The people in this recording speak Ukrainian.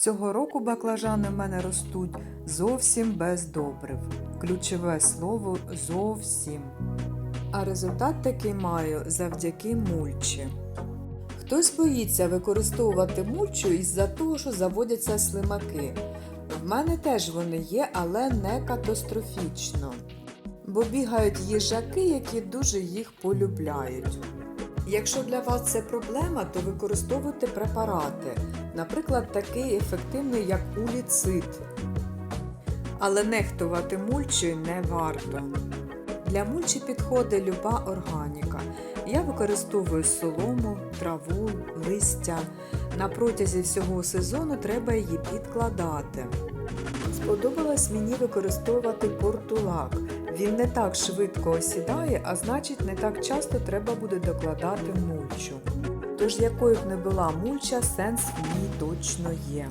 Цього року баклажани в мене ростуть зовсім без добрив. Ключове слово зовсім. А результат такий маю завдяки мульчі. Хтось боїться використовувати мульчу із-за того, що заводяться слимаки. В мене теж вони є, але не катастрофічно. Бо бігають їжаки, які дуже їх полюбляють. Якщо для вас це проблема, то використовуйте препарати, наприклад, такий ефективний, як уліцит. Але нехтувати мульчою не варто. Для мульчі підходить люба органіка. Я використовую солому, траву, листя. На протязі всього сезону треба її підкладати. Сподобалось мені використовувати портулак. Він не так швидко осідає, а значить не так часто треба буде докладати мульчу. Тож якою б не була мульча, сенс в ній точно є.